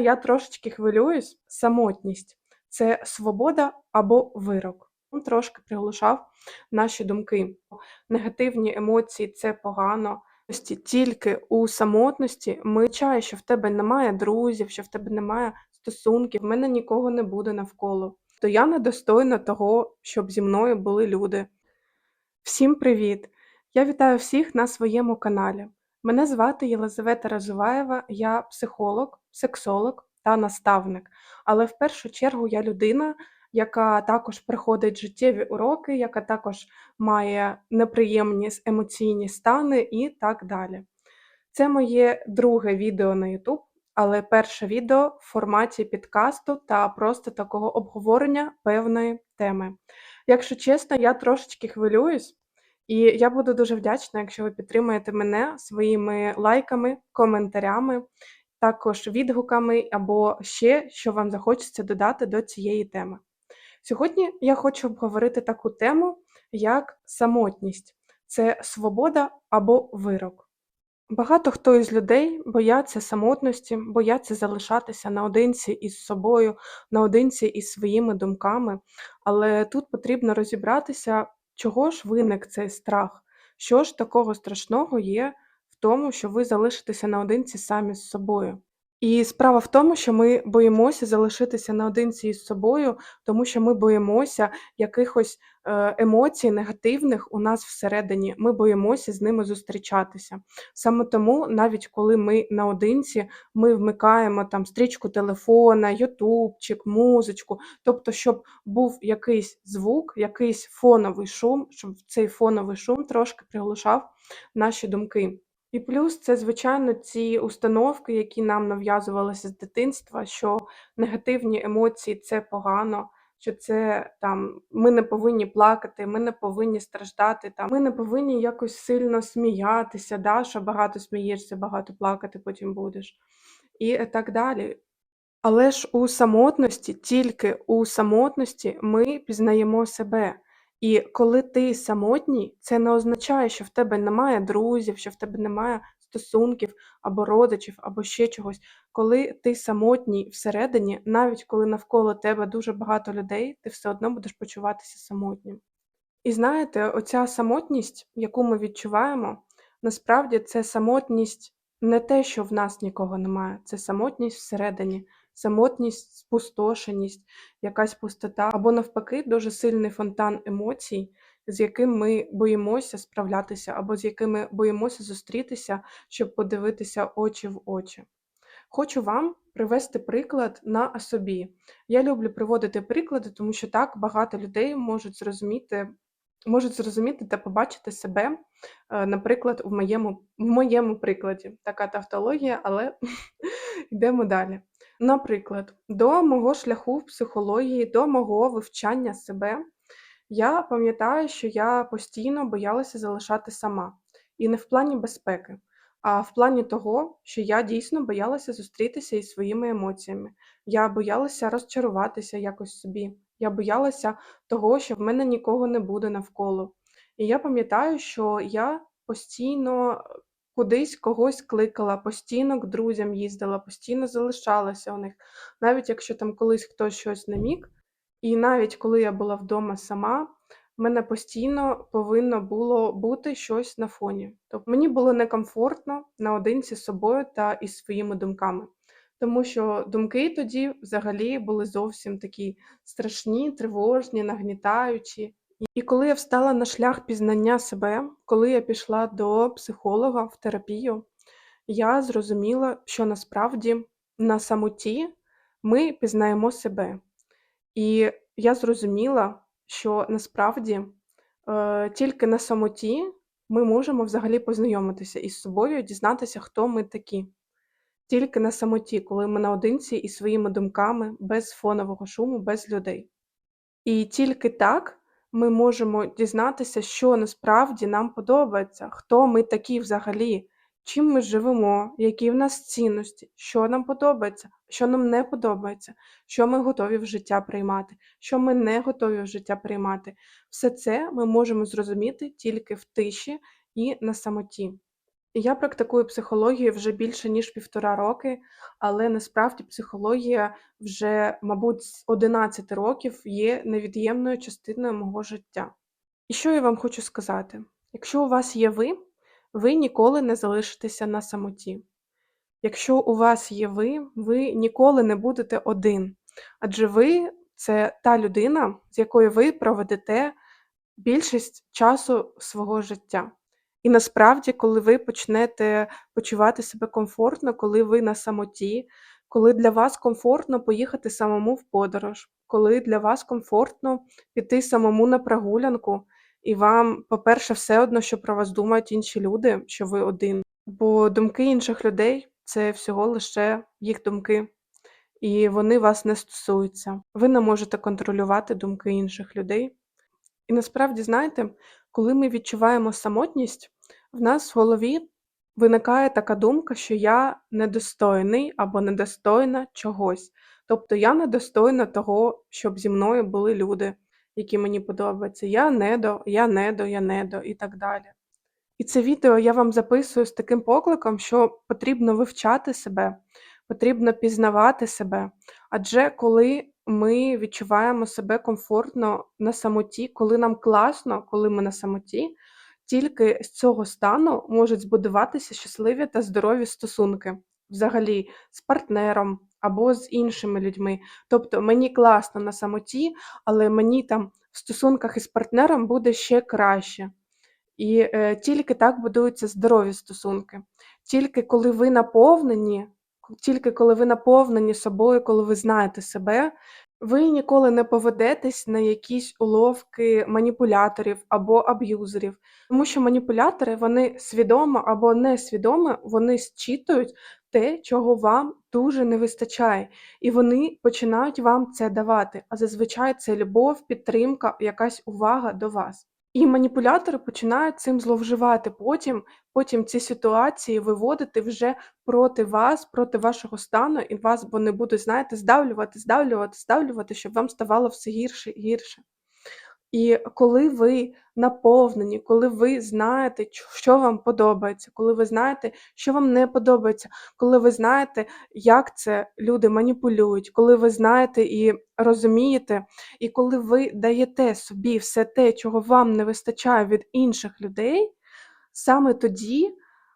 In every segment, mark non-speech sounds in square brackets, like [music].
Я трошечки хвилююсь. Самотність це свобода або вирок. Він трошки приглушав наші думки. Негативні емоції це погано. Тільки у самотності ми чаю, що в тебе немає друзів, що в тебе немає стосунків, в мене нікого не буде навколо. То я недостойна того, щоб зі мною були люди. Всім привіт! Я вітаю всіх на своєму каналі. Мене звати Єлизавета Разуваєва, я психолог, сексолог та наставник. Але в першу чергу я людина, яка також проходить життєві уроки, яка також має неприємні емоційні стани і так далі. Це моє друге відео на YouTube, але перше відео в форматі підкасту та просто такого обговорення певної теми. Якщо чесно, я трошечки хвилююсь. І я буду дуже вдячна, якщо ви підтримаєте мене своїми лайками, коментарями, також відгуками або ще, що вам захочеться додати до цієї теми. Сьогодні я хочу обговорити таку тему, як самотність це свобода або вирок. Багато хто із людей бояться самотності, бояться залишатися наодинці із собою, наодинці із своїми думками, але тут потрібно розібратися, чого ж виник цей страх? Що ж такого страшного є в тому, що ви залишитеся наодинці самі з собою? І справа в тому, що ми боїмося залишитися наодинці із собою, тому що ми боїмося якихось е, емоцій негативних у нас всередині. Ми боїмося з ними зустрічатися. Саме тому, навіть коли ми наодинці, ми вмикаємо там стрічку телефона, ютубчик, музичку, тобто, щоб був якийсь звук, якийсь фоновий шум, щоб цей фоновий шум трошки приглушав наші думки. І плюс це, звичайно, ці установки, які нам нав'язувалися з дитинства, що негативні емоції це погано, що це там ми не повинні плакати, ми не повинні страждати, там ми не повинні якось сильно сміятися, да, що багато смієшся, багато плакати потім будеш. І так далі. Але ж у самотності, тільки у самотності ми пізнаємо себе. І коли ти самотній, це не означає, що в тебе немає друзів, що в тебе немає стосунків або родичів, або ще чогось. Коли ти самотній всередині, навіть коли навколо тебе дуже багато людей, ти все одно будеш почуватися самотнім. І знаєте, оця самотність, яку ми відчуваємо, насправді це самотність не те, що в нас нікого немає, це самотність всередині самотність, спустошеність, якась пустота, або навпаки, дуже сильний фонтан емоцій, з яким ми боїмося справлятися, або з якими боїмося зустрітися, щоб подивитися очі в очі. Хочу вам привести приклад на собі. Я люблю приводити приклади, тому що так багато людей можуть зрозуміти. Можуть зрозуміти та побачити себе, е, наприклад, в моєму в моєму прикладі. Така тавтологія, але [laughs] йдемо далі. Наприклад, до мого шляху в психології, до мого вивчання себе, я пам'ятаю, що я постійно боялася залишати сама. І не в плані безпеки, а в плані того, що я дійсно боялася зустрітися із своїми емоціями. Я боялася розчаруватися якось собі. Я боялася того, що в мене нікого не буде навколо. І я пам'ятаю, що я постійно кудись когось кликала, постійно к друзям їздила, постійно залишалася у них. Навіть якщо там колись хтось щось не міг, і навіть коли я була вдома сама, в мене постійно повинно було бути щось на фоні. Тобто мені було некомфортно наодинці з собою та із своїми думками. Тому що думки тоді взагалі були зовсім такі страшні, тривожні, нагнітаючі. І коли я встала на шлях пізнання себе, коли я пішла до психолога в терапію, я зрозуміла, що насправді на самоті ми пізнаємо себе. І я зрозуміла, що насправді е, тільки на самоті ми можемо взагалі познайомитися із собою, дізнатися, хто ми такі. Тільки на самоті, коли ми наодинці із своїми думками, без фонового шуму, без людей. І тільки так ми можемо дізнатися, що насправді нам подобається, хто ми такі взагалі, чим ми живемо, які в нас цінності, що нам подобається, що нам не подобається, що ми готові в життя приймати, що ми не готові в життя приймати. Все це ми можемо зрозуміти тільки в тиші і на самоті. Я практикую психологію вже більше ніж півтора роки, але насправді психологія вже, мабуть, з 11 років є невід'ємною частиною мого життя. І що я вам хочу сказати? Якщо у вас є ви, ви ніколи не залишитеся на самоті. Якщо у вас є ви, ви ніколи не будете один. Адже ви це та людина, з якою ви проведете більшість часу свого життя. І насправді, коли ви почнете почувати себе комфортно, коли ви на самоті, коли для вас комфортно поїхати самому в подорож, коли для вас комфортно піти самому на прогулянку, і вам, по-перше, все одно, що про вас думають інші люди, що ви один. Бо думки інших людей це всього лише їх думки, і вони вас не стосуються. Ви не можете контролювати думки інших людей. І насправді, знаєте, коли ми відчуваємо самотність, в нас в голові виникає така думка, що я недостойний або недостойна чогось. Тобто я недостойна того, щоб зі мною були люди, які мені подобаються. Я недо, я недо, я недо і так далі. І це відео я вам записую з таким покликом, що потрібно вивчати себе, потрібно пізнавати себе. Адже коли ми відчуваємо себе комфортно на самоті, коли нам класно, коли ми на самоті, тільки з цього стану можуть збудуватися щасливі та здорові стосунки взагалі з партнером або з іншими людьми. Тобто мені класно на самоті, але мені там в стосунках із партнером буде ще краще. І е, тільки так будуються здорові стосунки. Тільки коли ви наповнені, тільки коли ви наповнені собою, коли ви знаєте себе, ви ніколи не поведетесь на якісь уловки маніпуляторів або аб'юзерів. Тому що маніпулятори вони свідомо або несвідомо вони зчитують те, чого вам дуже не вистачає, і вони починають вам це давати. А зазвичай це любов, підтримка, якась увага до вас. І маніпулятори починають цим зловживати потім, потім ці ситуації виводити вже проти вас, проти вашого стану, і вас вони будуть, знаєте, здавлювати, здавлювати, здавлювати, щоб вам ставало все гірше і гірше. І коли ви наповнені, коли ви знаєте, що вам подобається, коли ви знаєте, що вам не подобається, коли ви знаєте, як це люди маніпулюють, коли ви знаєте і розумієте, і коли ви даєте собі все те, чого вам не вистачає від інших людей, саме тоді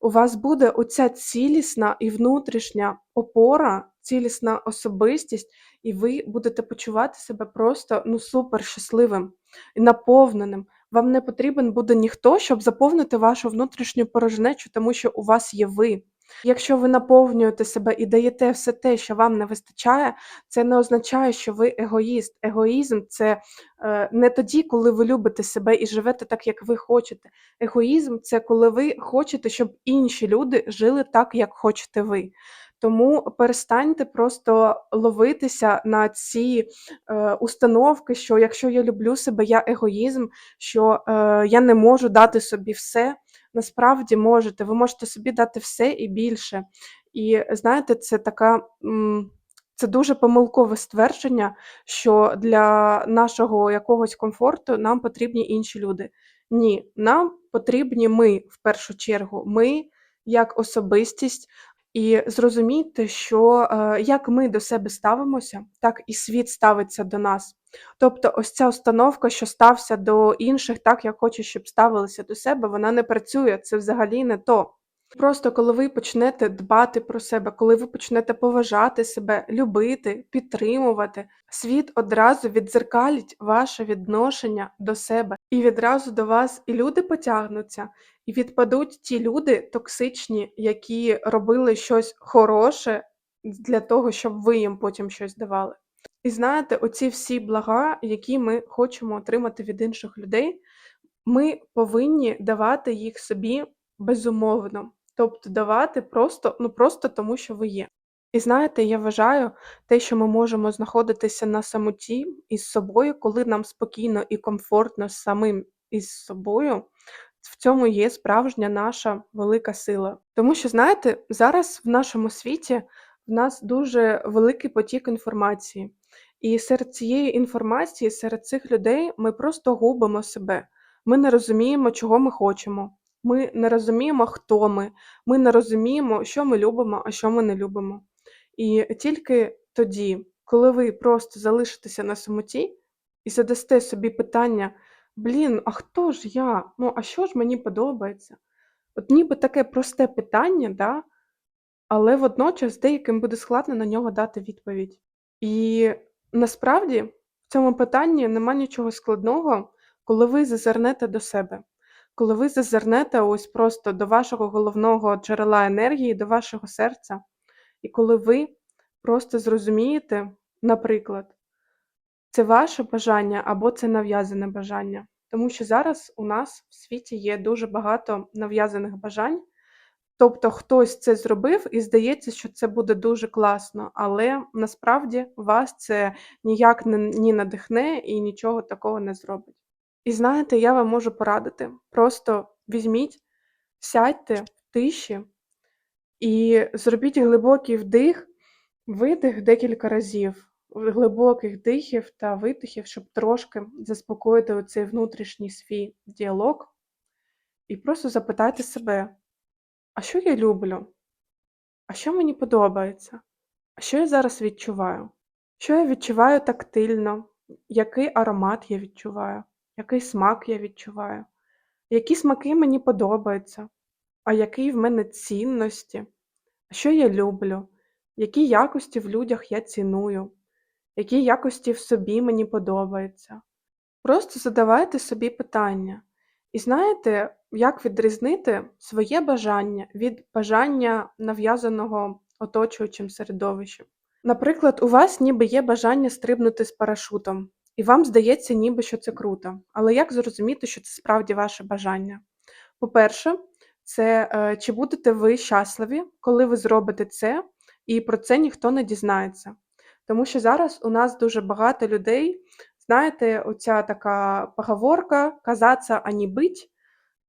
у вас буде оця цілісна і внутрішня опора, цілісна особистість, і ви будете почувати себе просто ну супер щасливим і наповненим. Вам не потрібен буде ніхто, щоб заповнити вашу внутрішню порожнечу, тому що у вас є ви. Якщо ви наповнюєте себе і даєте все те, що вам не вистачає, це не означає, що ви егоїст. Егоїзм це е, не тоді, коли ви любите себе і живете так, як ви хочете. Егоїзм це коли ви хочете, щоб інші люди жили так, як хочете ви. Тому перестаньте просто ловитися на ці е, установки, що якщо я люблю себе, я егоїзм, що е, я не можу дати собі все. Насправді можете, ви можете собі дати все і більше. І знаєте, це така. М це дуже помилкове ствердження, що для нашого якогось комфорту нам потрібні інші люди. Ні, нам потрібні ми в першу чергу. Ми як особистість, і зрозуміти, що е, як ми до себе ставимося, так і світ ставиться до нас. Тобто, ось ця установка, що стався до інших, так як хочу, щоб ставилися до себе, вона не працює. Це взагалі не то. Просто коли ви почнете дбати про себе, коли ви почнете поважати себе, любити, підтримувати, світ одразу віддзеркалить ваше відношення до себе, і відразу до вас і люди потягнуться, і відпадуть ті люди токсичні, які робили щось хороше для того, щоб ви їм потім щось давали. І знаєте, оці всі блага, які ми хочемо отримати від інших людей, ми повинні давати їх собі безумовно. Тобто давати просто, ну просто тому, що ви є. І знаєте, я вважаю те, що ми можемо знаходитися на самоті із собою, коли нам спокійно і комфортно самим із собою, в цьому є справжня наша велика сила. Тому що, знаєте, зараз в нашому світі в нас дуже великий потік інформації. І серед цієї інформації, серед цих людей ми просто губимо себе. Ми не розуміємо, чого ми хочемо. Ми не розуміємо, хто ми, ми не розуміємо, що ми любимо, а що ми не любимо. І тільки тоді, коли ви просто залишитеся на самоті і задасте собі питання: "Блін, а хто ж я? Ну, а що ж мені подобається?" От ніби таке просте питання, да, але водночас деяким буде складно на нього дати відповідь. І насправді в цьому питанні нема нічого складного, коли ви зазирнете до себе, коли ви зазирнете ось просто до вашого головного джерела енергії, до вашого серця, і коли ви просто зрозумієте, наприклад, це ваше бажання або це нав'язане бажання. Тому що зараз у нас в світі є дуже багато нав'язаних бажань. Тобто хтось це зробив і здається, що це буде дуже класно, але насправді вас це ніяк не ні надихне і нічого такого не зробить. І знаєте, я вам можу порадити: просто візьміть, сядьте в тиші і зробіть глибокий вдих, видих декілька разів, глибоких дихів та видихів, щоб трошки заспокоїти оцей внутрішній свій діалог. І просто запитайте себе: а що я люблю? А що мені подобається? А що я зараз відчуваю? Що я відчуваю тактильно? Який аромат я відчуваю? Який смак я відчуваю? Які смаки мені подобаються? А які в мене цінності? Що я люблю? Які якості в людях я ціную? Які якості в собі мені подобаються? Просто задавайте собі питання. І знаєте, як відрізнити своє бажання від бажання, нав'язаного оточуючим середовищем? Наприклад, у вас ніби є бажання стрибнути з парашутом, і вам здається, ніби що це круто. Але як зрозуміти, що це справді ваше бажання? По-перше, це е, чи будете ви щасливі, коли ви зробите це, і про це ніхто не дізнається. Тому що зараз у нас дуже багато людей, знаєте, оця така поговорка казаться, а не бить.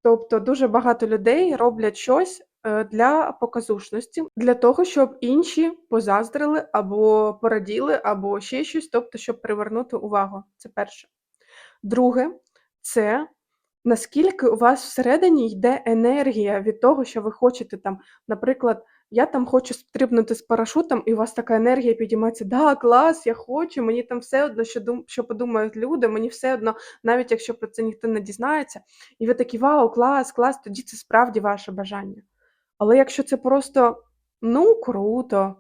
Тобто дуже багато людей роблять щось для показушності, для того, щоб інші позаздрили або пораділи, або ще щось, тобто, щоб привернути увагу. Це перше. Друге, це наскільки у вас всередині йде енергія від того, що ви хочете там, наприклад, я там хочу стрибнути з парашутом, і у вас така енергія підіймається: Да, клас, я хочу, мені там все одно, що дум що подумають люди, мені все одно, навіть якщо про це ніхто не дізнається. І ви такі: "Вау, клас, клас!" Тоді це справді ваше бажання. Але якщо це просто ну круто,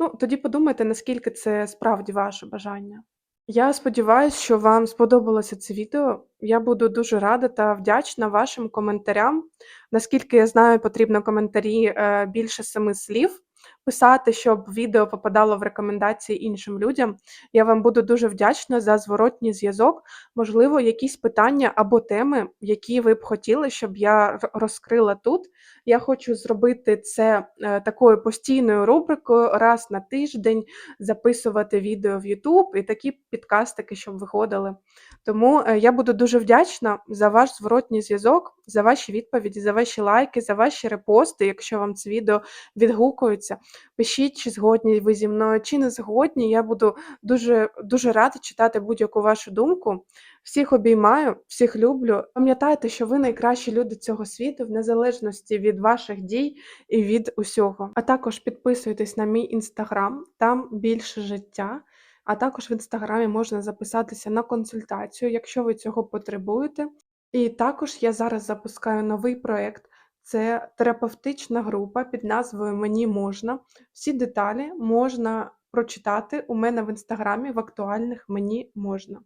ну тоді подумайте, наскільки це справді ваше бажання. Я сподіваюся, що вам сподобалося це відео. Я буду дуже рада та вдячна вашим коментарям. Наскільки я знаю, потрібно коментарі е, більше семи слів писати, щоб відео попадало в рекомендації іншим людям. Я вам буду дуже вдячна за зворотній зв'язок. Можливо, якісь питання або теми, які ви б хотіли, щоб я розкрила тут. Я хочу зробити це е, такою постійною рубрикою раз на тиждень записувати відео в YouTube і такі підкастики, щоб виходили. Тому е, я буду дуже вдячна за ваш зворотній зв'язок, за ваші відповіді, за ваші лайки, за ваші репости, якщо вам це відео відгукується. Пишіть, чи згодні ви зі мною, чи не згодні. Я буду дуже, дуже рада читати будь-яку вашу думку. Всіх обіймаю, всіх люблю. Пам'ятайте, що ви найкращі люди цього світу, в незалежності від ваших дій і від усього. А також підписуйтесь на мій інстаграм, там більше життя. А також в інстаграмі можна записатися на консультацію, якщо ви цього потребуєте. І також я зараз запускаю новий проєкт. Це терапевтична група під назвою Мені можна. Всі деталі можна прочитати у мене в інстаграмі в актуальних Мені можна.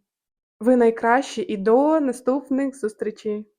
Ви найкращі і до наступних зустрічей!